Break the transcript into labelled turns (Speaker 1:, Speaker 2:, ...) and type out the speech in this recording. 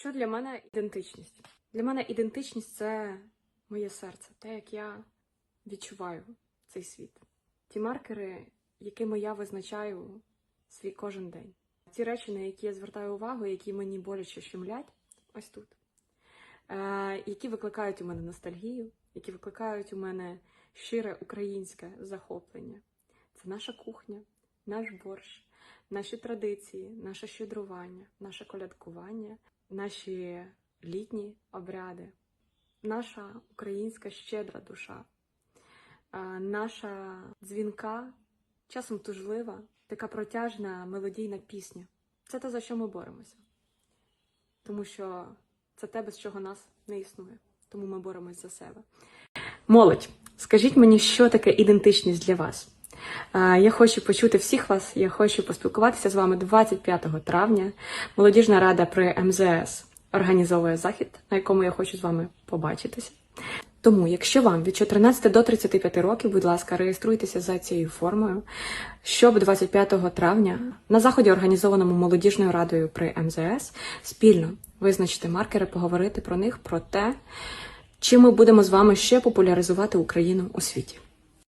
Speaker 1: Що для мене ідентичність? Для мене ідентичність це моє серце, те, як я відчуваю цей світ. Ті маркери, якими я визначаю свій кожен день. Ті речі, на які я звертаю увагу, які мені боляче щемлять, ось тут. Е, які викликають у мене ностальгію, які викликають у мене щире українське захоплення. Це наша кухня, наш борщ, наші традиції, наше щедрування, наше колядкування, наші літні обряди, наша українська щедра душа, наша дзвінка, часом тужлива, така протяжна мелодійна пісня. Це те, за що ми боремося. Тому що це те, без чого нас не існує. Тому ми боремось за себе. Молодь, скажіть мені, що таке ідентичність для вас? Я хочу почути всіх вас. Я хочу поспілкуватися з вами 25 травня. Молодіжна рада при МЗС організовує захід, на якому я хочу з вами побачитися. Тому, якщо вам від 14 до 35 років, будь ласка, реєструйтеся за цією формою, щоб 25 травня на заході, організованому молодіжною радою при МЗС, спільно визначити маркери, поговорити про них, про те, чим ми будемо з вами ще популяризувати Україну у світі.